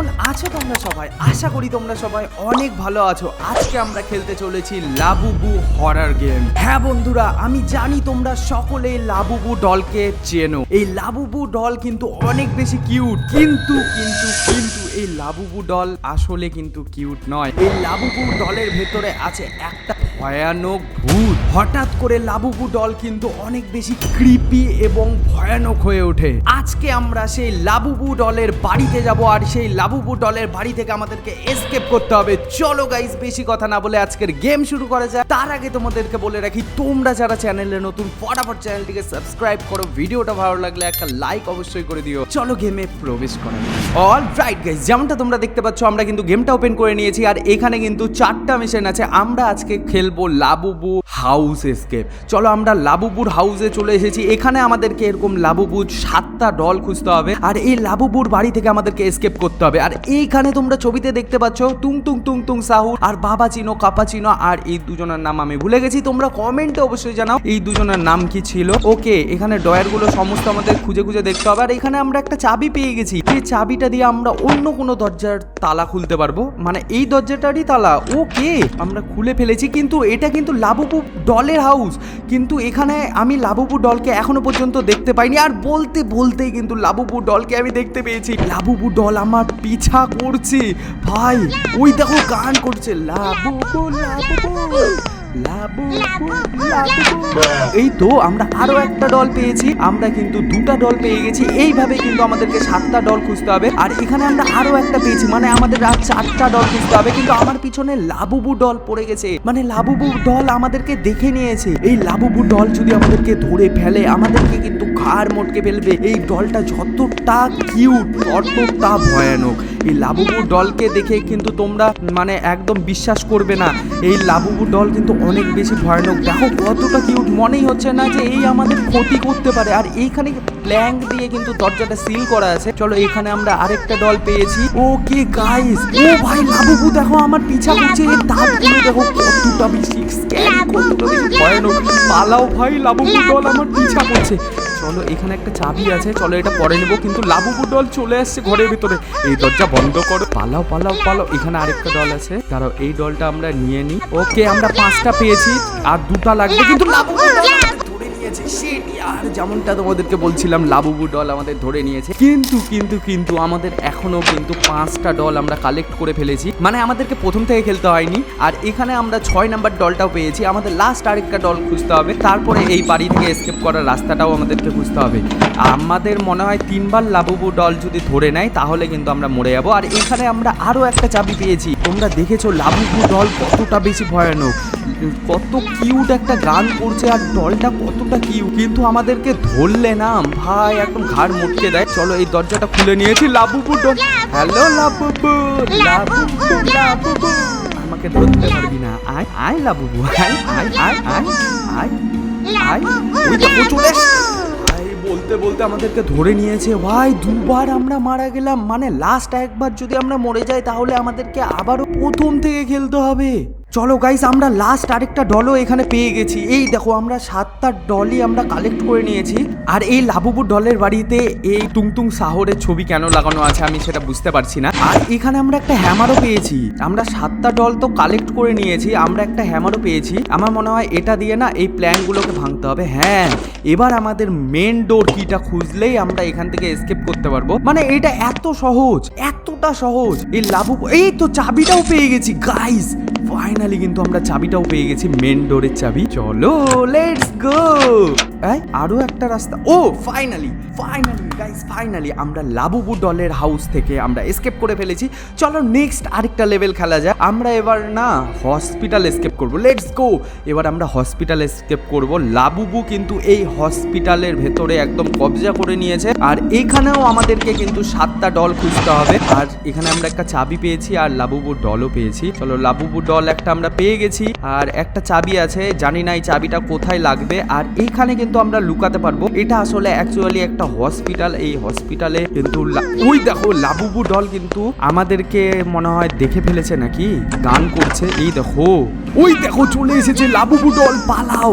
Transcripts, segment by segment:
কেমন আছো তোমরা সবাই? আশা করি তোমরা সবাই অনেক ভালো আছো। আজকে আমরা খেলতে চলেছি লাবুবু হরার গেম হ্যাঁ বন্ধুরা, আমি জানি তোমরা সকলে লাবুবু ডলকে চেনো। এই লাবুবু ডল কিন্তু অনেক বেশি কিউট কিন্তু কিন্তু কিন্তু এই লাবুবু ডল আসলে কিন্তু কিউট নয়। এই লাবুবু ডলের ভেতরে আছে একটা ভয়ানক ভূত। হঠাৎ করে লাবুবু ডল কিন্তু অনেক বেশি ক্রিপি এবং ভয়ানক হয়ে ওঠে। আজকে আমরা সেই লাবুবু ডলের বাড়িতে যাব আর সেই লাবুবু ডলের বাড়ি থেকে আমাদেরকে এসকেপ করতে হবে। চলো গাইস বেশি কথা না বলে আজকের গেম শুরু করা যায় তার আগে তোমাদেরকে বলে রাখি, তোমরা যারা চ্যানেলে নতুন, ফটাফট চ্যানেলটিকে সাবস্ক্রাইব করো। ভিডিওটা ভালো লাগলে একটা লাইক অবশ্যই করে দিও। চলো গেমে প্রবেশ করো অল রাইট গাইস যেমনটা তোমরা দেখতে পাচ্ছ, আমরা কিন্তু গেমটা ওপেন করে নিয়েছি আর এখানে কিন্তু চারটা মিশন আছে। আমরা আজকে খেলব লাবুবু হাউস এসকেপ চলো আমরা লাবুবুর হাউসে চলে এসেছি। এখানে আমাদেরকে এরকম লাবুবুর সাতটা ডল খুঁজতে হবে আর এই লাবুবুর বাড়ি থেকে আমাদেরকে এসকেপ করতে হবে। আর এইখানে তোমরা ছবিতে দেখতে পাচ্ছ তুং তুং তুং তুং সাহু আর বাবা চিনো, কাপা চিনো আর এই দুজনের নাম আমি ভুলে গেছি। তোমরা কমেন্টে অবশ্যই জানাও এই দুজনের নাম কি ছিল। ওকে এখানে ডয়ারগুলো সমস্ত আমাদের খুঁজে খুঁজে দেখতে হবে। আর এখানে আমরা একটা চাবি পেয়ে গেছি। এই চাবিটা দিয়ে আমরা অন্য কোনো দরজার তালা খুলতে পারব? মানে এই দরজাটারই তালা। ওকে, আমরা খুলে ফেলেছি, কিন্তু এটা কিন্তু লাবুবু ডলের হাউস। কিন্তু এখানে আমি লাবুবু ডলকে এখনও পর্যন্ত দেখতে পাইনি, আর বলতে বলতেই কিন্তু লাবুবু ডলকে আমি দেখতে পেয়েছি। লাবুবু ডল আমার পিছা করছে। ভাই, ওই দেখো, গান করছে। লাবুবু লাবুবু এই তো আমরা আরও একটা ডল পেয়েছি। আমরা কিন্তু দুটা ডল পেয়ে গেছি। এইভাবে কিন্তু আমাদেরকে সাতটা ডল খুঁজতে হবে। আর এখানে আমরা আরও একটা পেয়েছি। মানে আমাদের আর চারটা ডল খুঁজতে হবে। কিন্তু আমার পিছনে লাবুবু ডল পড়ে গেছে। মানে লাবুবু ডল আমাদেরকে দেখে নিয়েছে। এই লাবুবু ডল যদি আমাদেরকে ধরে ফেলে আমাদেরকে কিন্তু ঘাড় মটকে ফেলবে। এই ডলটা যতটা কিউট ততটা ভয়ানক। এই লাবুবু ডলকে দেখে কিন্তু তোমরা মানে একদম বিশ্বাস করবে না। এই লাবুবু ডল কিন্তু অনেক বেশি ভয়ানক। দেখো কতটা কিউট মনেই হচ্ছে না যে এই আমাদের ক্ষতি করতে পারে। আর এইখানে প্ল্যাঙ্ক দিয়ে কিন্তু দরজাটা সিল করা আছে। চলো এখানে আমরা আরেকটা ডল পেয়েছি। ওকে গাইস ও ভাই লাবুবু, দেখো আমার পিছা করছে এর দাঁতগুলো দেখো কতটা বেশি কতটা বেশি ভয়ানক। পালাও ভাই, লাবুবু ডল আমার পিছা করছে চলো, এখানে একটা চাবি আছে, চলো এটা পরে নেব, কিন্তু লাবুবু দল চলে আসছে ঘরের ভিতরে। এই দরজা বন্ধ করো। পালাও পালাও পালাও, এখানে আরেকটা দল আছে। দাঁড়াও, এই দলটা আমরা নিয়ে নিই। ওকে, আমরা পাঁচটা পেয়েছি, আর দুটা লাগবে, কিন্তু লাবুবু ধরে নিয়েছে shit, ইয়ার, যেমনটা তোমাদেরকে বলছিলাম, লাবুবু ডল আমাদের ধরে নিয়েছে। কিন্তু কিন্তু কিন্তু আমাদের এখনও কিন্তু পাঁচটা ডল আমরা কালেক্ট করে ফেলেছি। মানে আমাদেরকে প্রথম থেকে খেলতে হয়নি। আর এখানে আমরা ছয় নাম্বার ডলটাও পেয়েছি। আমাদের লাস্ট আরেকটা ডল খুঁজতে হবে। তারপরে এই বাড়ি থেকে এসকেপ করার রাস্তাটাও আমাদেরকে খুঁজতে হবে। আমাদের মনে হয় তিনবার লাবুবু ডল যদি ধরে নেয়, তাহলে কিন্তু আমরা মরে যাব। আর এখানে আমরা আরও একটা চাবি পেয়েছি। তোমরা দেখেছ লাবুবু ডল কতটা বেশি ভয়ানক। কত কিউট একটা গান করছে। আর ডলটা কতটা কিউ কিন্তু আমাদেরকে ধরলে না। ভাই একদম ঘাড় মুটকে দেয়। চলো এই দরজাটা খুলে নিয়েছি। Labubu hello Labubu. Labubu Labubu. আমাকে ধরতে পারবি না। আয় আয়, লাবুবু। আয় আয় আয় আয় আয়। আয়, ওই। বলতে বলতে আমাদেরকে ধরে নিয়েছে। ভাই, দুবার আমরা মারা গেলাম। মানে লাস্ট একবার যদি আমরা মরে যাই, তাহলে আমাদেরকে আবারও প্রথম থেকে খেলতে হবে। চলো গাইস আমরা লাস্ট আরেকটা ডলও এখানে পেয়ে গেছি। এই দেখো, আমরা সাতটা ডলই আমরা কালেক্ট করে নিয়েছি। আর এই লাবুবুর ডলের বাড়িতে এই টুংটুং সাহরের ছবি কেন লাগানো আছে আমি সেটা বুঝতে পারছি না। আর এখানে আমরা একটা হ্যামারও পেয়েছি। আমরা সাতটা ডল তো কালেক্ট করে নিয়েছি, আমরা একটা হ্যামারও পেয়েছি। আমার মনে হয় এটা দিয়ে না এই প্ল্যানগুলোকে ভাঙতে হবে। হ্যাঁ এবার আমাদের মেন ডোর কিটা খুঁজলেই আমরা এখান থেকে এসকেপ করতে পারব। মানে এটা এত সহজ, এতটা সহজ। এই লাবু এই তো চাবিটাও পেয়ে গেছি। গাইস ফাইনালি কিন্তু আমরা চাবিটাও পেয়ে গেছি মেন ডোরের চাবি। চলো লেটস গো আরও একটা রাস্তা। ও ফাইনালি ফাইনালি গাইস ফাইনালি আমরা লাবুবু ডলের হাউস থেকে আমরা এসকেপ করে ফেলেছি। চলো নেক্সট আরেকটা লেভেল খেলা যায় আমরা এবার না হসপিটাল এসকেপ করব। লেটস গো এবার আমরা হসপিটাল এসকেপ করব। লাবুবু কিন্তু এই হসপিটালের ভেতরে একদম কবজা করে নিয়েছে। আর এখানেও আমাদেরকে কিন্তু সাতটা ডল খুঁজতে হবে। আর এখানে আমরা একটা চাবি পেয়েছি আর লাবুবুর ডলও পেয়েছি। চলো, লাবুবু ডল একটা আমরা পেয়ে গেছি। আর একটা চাবি আছে জানি না এই চাবিটা কোথায় লাগবে। আর এইখানে কিন্তু আমরা লুকাতে পারব। এটা আসলে অ্যাকচুয়ালি একটা হসপিটাল এই হসপিটালে কিন্তু ওই দেখো লাবুবু ডল কিন্তু আমাদেরকে মনে হয় দেখে ফেলেছে নাকি? গান করছে। এই দেখো ওই দেখো চলে এসেছে লাবুবু ডল পালাও।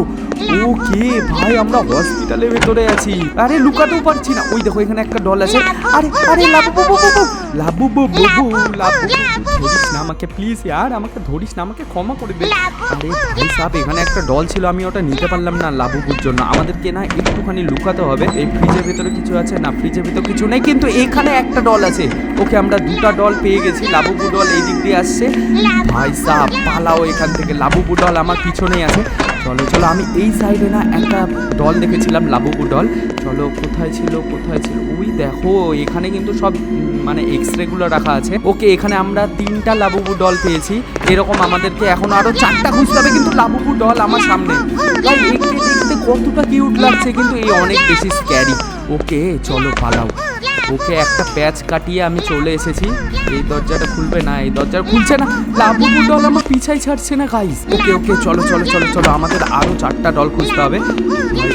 ওকে ভাই আমরা হসপিটালের ভেতরে আছি। আরে লুকাতেও পারছি না। ওই দেখো এখানে একটা ডল আছে। আরে আরে লাবু বাবু। বাবু লাবু লাবু ধরিস না আমাকে প্লিজ यार আমাকে ধরিস না আমাকে। ক্ষমা করে দে। আরে ভাই সাপ এখানে একটা ডল ছিল আমি ওটা নিতে পারলাম না লাবুবুর জন্য। আমাদেরকে না একটুখানি লুকাতে হবে এই ফ্রিজের ভেতরে কিছু আছে? না ফ্রিজের ভেতরে কিছু নেই কিন্তু এখানে একটা ডল আছে। ওকে আমরা দুটা ডল পেয়ে গেছি লাবুবু ডল এই দিক দিয়ে আসছে। ভাই সাপ পালাও এখান থেকে। লাবুবু ডল আমার পিছনেই আছে। চলো, আমি এই সাইডে না একটা ডল দেখেছিলাম লাবুবু ডল চলো, কোথায় ছিল কোথায় ছিল? ওই দেখো, এখানে কিন্তু সব মানে এক্স রেগুলো রাখা আছে। ওকে, এখানে আমরা তিনটা লাবুবু ডল পেয়েছি। এরকম আমাদেরকে এখন আরও চারটা খুঁজতে হবে, কিন্তু লাবুবু ডল আমার সামনে। কতটা কিউট লাগছে, কিন্তু এই অনেক বেশি স্ক্যারি ওকে, চলো, পালাও। ওকে একটা প্যাচ কাটিয়ে আমি চলে এসেছি। এই দরজাটা খুলবে না, এই দরজা খুলছে না। লাবুবু ডল আমার পিছাই ছাড়ছে না গাইস ওকে ওকে, চলো চলো চলো চলো, আমাদের আরও চারটা ডল খুঁজতে হবে।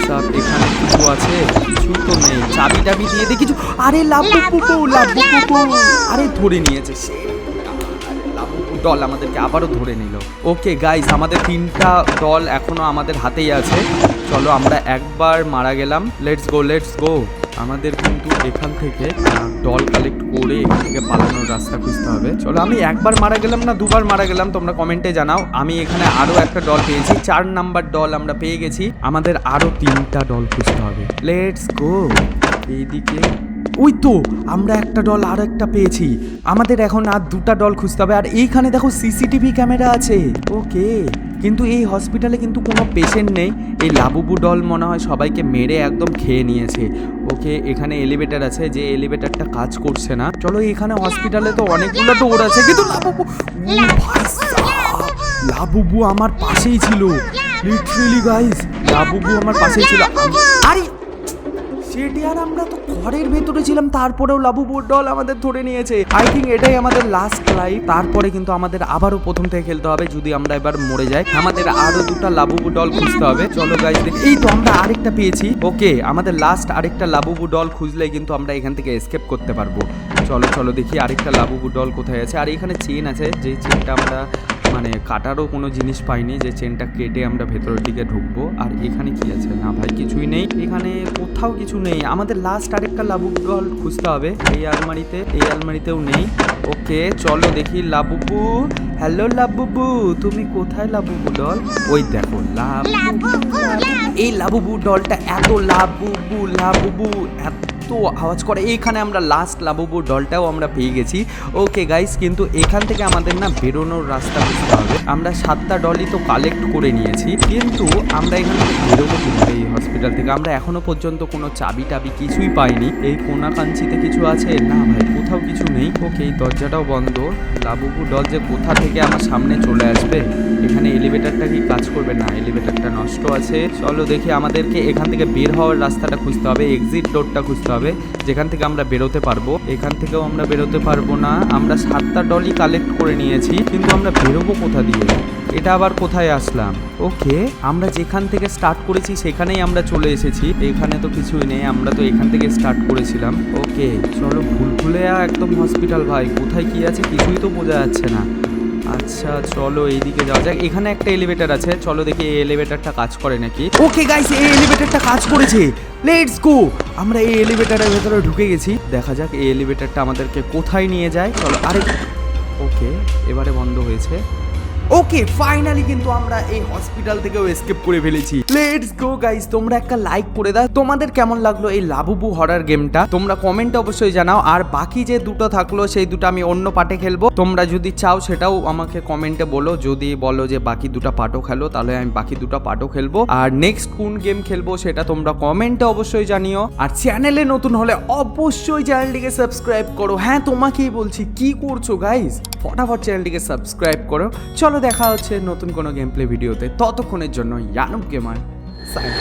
সাহেব এখানে কিছু আছে, কিছু তো নেই। চাবি টাবি দিয়ে দেখি কিছু আরে লাবু পুপু পুপু আরে, ধরে নিয়েছে সে। দল আমাদেরকে আবারও ধরে নিল। ওকে গাইস আমাদের তিনটা দল এখনও আমাদের হাতেই আছে। চলো, আমরা একবার মারা গেলাম। লেটস গো লেটস গো আমাদের কিন্তু এখান থেকে ডল কালেক্ট করে এখান থেকে পালানোর রাস্তা খুঁজতে হবে। চলো, আমি একবার মারা গেলাম না, দুবার মারা গেলাম, তোমরা কমেন্টে জানাও। আমি এখানে আরও একটা ডল পেয়েছি, চার নাম্বার ডল আমরা পেয়ে গেছি। আমাদের আরও তিনটা ডল খুঁজতে হবে। লেটস গো এইদিকে ওই তো আমরা একটা ডল আর একটা পেয়েছি। আমাদের এখন আর দুটা ডল খুঁজতে হবে। আর এইখানে দেখো সিসিটিভি ক্যামেরা আছে। ওকে। কিন্তু এই হসপিটালে কিন্তু কোনো পেশেন্ট নেই। এই লাবুবু ডল মনে হয় সবাইকে মেরে একদম খেয়ে নিয়েছে। ওকে এখানে এলিভেটার আছে যে এলিভেটারটা কাজ করছে না। চলো এখানে হসপিটালে তো অনেকগুলো ডোর আছে। কিন্তু লাবুবু লাবুবু আমার পাশেই ছিল। লিটারেলি গাইস লাবুবু আমার পাশেই ছিল। আরে সেটি আর আমরা তো ঘরের ভেতরে ছিলাম, তারপরেও লাবুবুর ডল আমাদের ধরে নিয়েছে। আই থিঙ্ক এটাই আমাদের লাস্ট লাইফ তারপরে কিন্তু আমাদের আবারও প্রথম থেকে খেলতে হবে, যদি আমরা এবার মরে যাই। আমাদের আরও দুটো লাবুবু ডল খুঁজতে হবে। চলো গাইজ এই তো আমরা আরেকটা পেয়েছি। ওকে আমাদের লাস্ট আরেকটা লাবুবু ডল খুঁজলে কিন্তু আমরা এখান থেকে এসকেপ করতে পারব। চলো চলো দেখি আরেকটা লাবুবু ডল কোথায় আছে। আর এখানে চেন আছে, যে চেনটা আমরা মানে কাটারও কোনো জিনিস পাইনি যে চেনটা কেটে আমরা ভেতরের দিকে ঢুকবো। আর এখানে কি আছে? না ভাই কিছুই নেই। এখানে কোথাও কিছু নেই। আমাদের লাস্ট আরেকটা লাবুবু ডল খুঁজতে হবে। এই আলমারিতে এই আলমারিতেও নেই। ওকে চলো দেখি লাবুবু হ্যালো লাবুবু তুমি কোথায় লাবুবু ডল ওই দেখো লাবুবু এই লাবুবু ডলটা এত লাবুবু লাবুবু এত আওয়াজ করে, এইখানে আমরা লাস্ট লাবুবু ডলটাও আমরা পেয়ে গেছি। ওকে গাইস কিন্তু এখান থেকে আমাদের না বেরোনোর রাস্তা বুঝতে হবে। আমরা সাতটা ডলই তো কালেক্ট করে নিয়েছি, কিন্তু আমরা এখান থেকে বেরোবো কিন্তু এই হসপিটাল থেকে? আমরা এখনও পর্যন্ত কোনো চাবি টাবি কিছুই পাইনি। এই কোনা কাঞ্চিতে কিছু আছে? না ভাই, কোথাও কিছু নেই। ওকে এই দরজাটাও বন্ধ। লাবুবু ডল যে কোথা থেকে আমার সামনে চলে আসবে? এখানে এলিভেটারটা কি কাজ করবে? না এলিভেটারটা নষ্ট আছে। চলো দেখি আমাদেরকে এখান থেকে বের হওয়ার রাস্তাটা খুঁজতে হবে এক্সিট ডোরটা খুঁজতে হবে। যেখান থেকে আমরা বেরোতে পারব। এখান থেকেও আমরা বেরোতে পারব না। আমরা সাতটা ডলই কালেক্ট করে নিয়েছি, কিন্তু আমরা বেরোবো কোথা দিয়ে? এটা আবার কোথায় আসলাম? ওকে, আমরা যেখান থেকে স্টার্ট করেছি সেখানেই আমরা চলে এসেছি। এখানে তো কিছুই নেই, আমরা তো এখান থেকে স্টার্ট করেছিলাম। ওকে, চলো ভুল ভুলে একদম হসপিটাল ভাই। কোথায় কি আছে কিছুই তো বোঝা যাচ্ছে না। আচ্ছা চলো এইদিকে যাওয়া যাক। এখানে একটা এলিভেটর আছে। চলো দেখি, এই এলিভেটরটা কাজ করে নাকি? ওকে গাইস এই এলিভেটরটা কাজ করেছে। লেটস গো আমরা এই এলিভেটারের ভেতরে ঢুকে গেছি। দেখা যাক এই এলিভেটারটা আমাদেরকে কোথায় নিয়ে যায়। চলো আরে ওকে, এবারে বন্ধ হয়েছে। ওকে ফাইনালি কিন্তু আমরা এই হসপিটাল থেকেও এসকেপ করে ফেলেছি। লেটস গো গাইস তোমরা একটা লাইক করে দাও। তোমাদের কেমন লাগল এই লাবুবু হরার গেমটা তোমরা কমেন্টে অবশ্যই জানাও। আর বাকি যে দুটো থাকল, সেই দুটো আমি অন্য পার্টে খেলব। তোমরা যদি চাও, সেটাও আমাকে কমেন্টে বলো। যদি বলো যে বাকি দুটো পার্টও খেলো, তাহলে আমি বাকি দুটো পার্টও খেলব। আর নেক্সট কোন গেম খেলব, সেটা তোমরা কমেন্টে অবশ্যই জানিও। আর চ্যানেলে নতুন হলে অবশ্যই চ্যানেলটিকে সাবস্ক্রাইব করো। হ্যাঁ তোমাকেই বলছি, কি করছ গাইস ফটাফট চ্যানেলটিকে সাবস্ক্রাইব করো। চলো দেখা হচ্ছে নতুন কোনো গেম প্লে ভিডিওতে ততক্ষণের জন্য ইয়ানুব গেমার সাইন